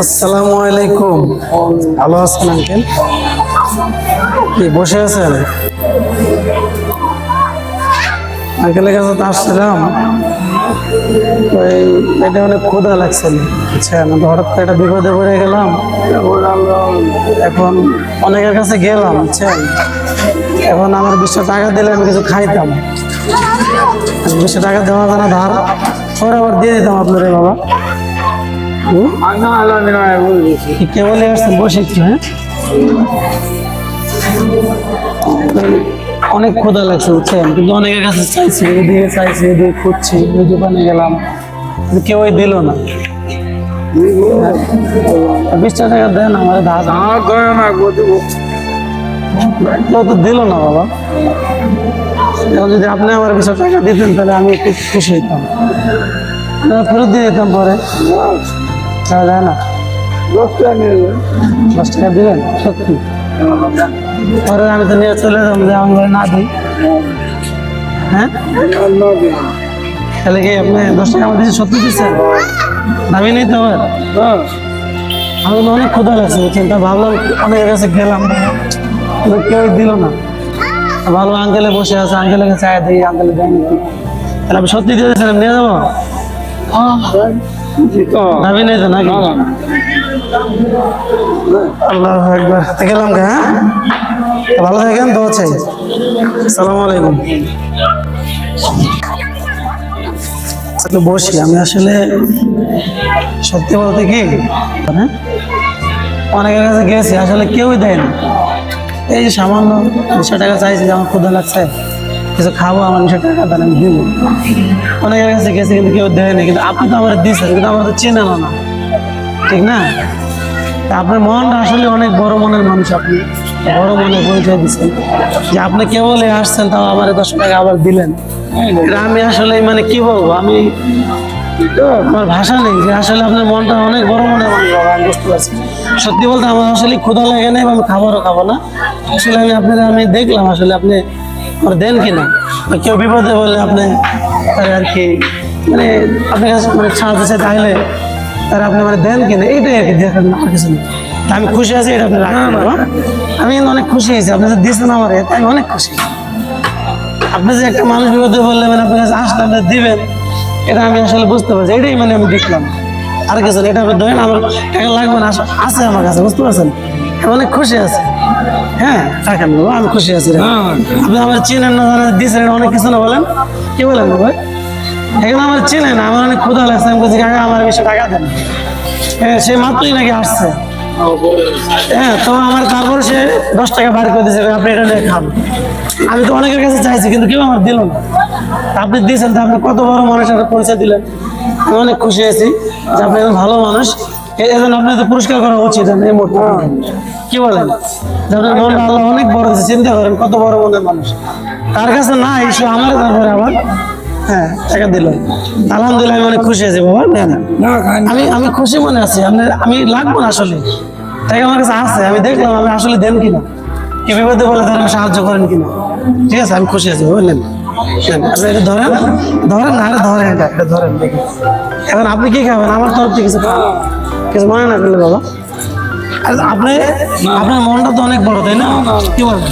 আসসালামু আলাইকুম। ভালো আছেন আঙ্কেল? কি, বসে আছেন? আঙ্কেলের কাছে তো আসছিলাম। ওই, এটা অনেক ক্ষুধা লাগছিল তো হঠাৎ করে একটা বিপদে পড়ে গেলাম। এখন অনেকের কাছে গেলাম, বুঝছেন? এখন আমার বিশটা টাকা দিলে আমি কিছু খাইতাম। বিশটা টাকা দেওয়া যায় না ধার। পরে আবার দিয়ে দিতাম আপনারে বাবা। হুম? কি কেবলই আসছেন বসে একটু হ্যাঁ? অনেক ক্ষুধা লাগছে, বুঝছেন? কিন্তু অনেকের কাছে চাইছি, এদিকে চাইছি, এদিকে খুঁজছি ওই দোকানে গেলাম। কিন্তু কেউই দিল না। বিশটা টাকা দেন আমার ধার। কেউ তো দিল না বাবা। এখন যদি আপনি আমার বিশ টাকা দিতেন তাহলে আমি একটু খুশি হইতাম। ফেরত দিয়ে দিতাম পরে। তাহলে যায় না। দশ টাকা দিবেন? সত্যি? পরে আমি তো নিয়ে চলে যাব যে আমি না দিই। হ্যাঁ? তাহলে কি আপনি দশ টাকা আমার দিয়েছে সত্যি দিচ্ছেন? দামি নেই তো আবার? আমার তো অনেক ক্ষুধা লাগছে চিন্তা ভাবলাম অনেকের কাছে গেলাম। কেউ দিল না। ভালো আঙ্কেলে বসে আছে আঙ্কেলের কাছে আয় দিই, আঙ্কেলে দেয় তাহলে আমি সত্যি দিয়ে দিয়েছিলাম নিয়ে যাব? দাবি নেই তো গেলাম গে হ্যাঁ? ভালো থাকেন তো চাই। সালাম আলাইকুম। একটু বসি, আমি আসলে সত্যি বলতে কি হ্যাঁ? অনেকের কাছে গেছি, আসলে কেউই দেয় না। এই যে সামান্য দুশো টাকা চাইছি, যে আমার ক্ষুদা লাগছে, কিছু খাব, আমার দুশো টাকা দেন আমি দিব। অনেকের কাছে গেছি, কিন্তু কেউ দেয়নি কিন্তু আপনি তো আমার দিচ্ছেন কিন্তু আমার তো চেনেন না ঠিক না? আপনার মনটা আসলে অনেক বড় মনের মানুষ আপনি। বড় মনে পরিচয় দিচ্ছেন। যে আপনি কেবলই আসছেন, তাও আমার দশ টাকা আবার দিলেন। আমি আসলে মানে কি বলব, আমি আমার ভাষা নেই, যে আসলে আপনার মনটা অনেক বড় মনের মানুষ, বাবা, আমি বুঝতে পারছি। সত্যি বলতে আমার আসলে ক্ষুধা লাগে না আমি খাবারও খাব না। আসলে আমি আপনাদের, আমি দেখলাম আসলে আপনি আমার দেন কিনা। বা কেউ বিপদে বললে আপনি আর কি মানে আপনার কাছে মানে সাহায্য চাইতে আসলে তার আপনি মানে দেন কিনা এইটাই আর কি দেখেন আর কিছু নেই আমি খুশি আছি, এটা আপনি রাখেন আমি কিন্তু অনেক খুশি হয়েছি, আপনি যে দিয়েছেন আমার আমি অনেক খুশি। আপনি যে একটা মানুষ বিপদে বললে মানে আপনার কাছে আসলে আপনি দিবেন, এটা আমি আসলে বুঝতে পারছি, এটাই মানে আমি দেখলাম। আর কিছু এটা আপনি ধরেন আমার টাকা লাগবে না আছে আমার কাছে, বুঝতে পারছেন? অনেক খুশি আছে। হ্যাঁ রাখেন বাবা আমি খুশি আছি রাখেন। আপনি আমার চিনেন না জানেন দিয়েছেন এটা অনেক কিছু না বলেন? কি বলেন ভাই? এখানে আমার চিনেন আমার অনেক ক্ষুধা লাগছে আমি বলছি কাকা আমার বেশি টাকা দেন। হ্যাঁ সে মাত্রই নাকি আসছে। হ্যাঁ তো আমার তারপর সে দশ টাকা বার করে দিয়েছে আপনি এটা নিয়ে খান। আমি তো অনেকের কাছে চাইছি কিন্তু কেউ আমার দিল না। আপনি দিয়েছেন তো আপনি কত বড় মানুষের পরিচয় দিলেন। আমি অনেক খুশি আছি যে আপনি একজন ভালো মানুষ। পুরস্কার করা উচিত এই মুহূর্তে। কি বলেন? আপনার আল্লাহ অনেক বড় চিন্তা করেন কত বড় মনের মানুষ। তার কাছে না এসে আমার তারপরে আবার। হ্যাঁ টাকা দিল। আলহামদুলিল্লাহ আমি অনেক খুশি আছি বাবা নেন আমি আমি খুশি মনে আছি আমি লাগবো না আসলে। টাকা আমার কাছে আছে আমি দেখলাম আমি আসলে দেন কিনা। কি বিপদে বলে তারা সাহায্য করেন কিনা। ঠিক আছে আমি খুশি আছি বুঝলেন এটা ধরেন ধরেন না আরে ধরেন এটা ধরেন এখন আপনি কি খাবেন? আমার তরফ থেকে কিছু খাবেন? কিছু মনে না করলে বাবা। আর আপনি আপনার মনটা তো অনেক বড় তাই না? কি বলেন?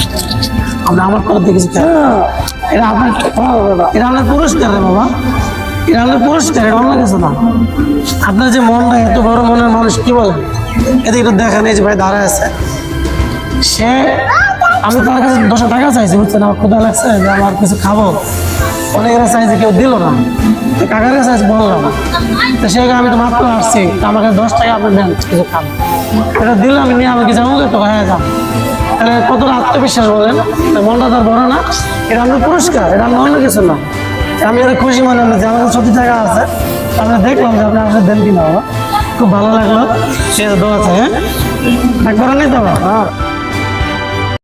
আপনি আমার পর থেকে কিছু এটা আপনার এটা আপনার পুরস্কার রে বাবা। এটা আপনার পুরস্কার এটা অন্য কিছু না। আপনার যে মনটা এত বড় মনের মানুষ কি বলেন? এদিকে একটু দেখা নেই যে ভাই দাঁড়ায় আছে। সে আমি তার কাছে দশ টাকা চাইছি, বুঝছেন? আমার ক্ষুদা লাগছে, যে আমার কিছু খাব। অনেকের চাইছে, কেউ দিল না। তো কাকার কাছে বললাম তো সে আমি তো মাত্র আসছি আমার কাছে দশ টাকা আপনি দেন, কিছু খান। এটা দিলে আমি নিয়ে আমাকে যাব? তো হ্যাঁ যাম তাহলে কতটা আত্মবিশ্বাস বলেন? মনটা তার বড় না। এটা আমার পুরস্কার, এটা আমার অন্য কিছু না। আমি এটা খুশি মনে যে আমার কাছে সত্যি টাকা আছে। আমরা দেখলাম যে আপনি আসলে দেন কিনা খুব ভালো লাগল। সে দোয়া আছে হ্যাঁ? একবার নেই তো হ্যাঁ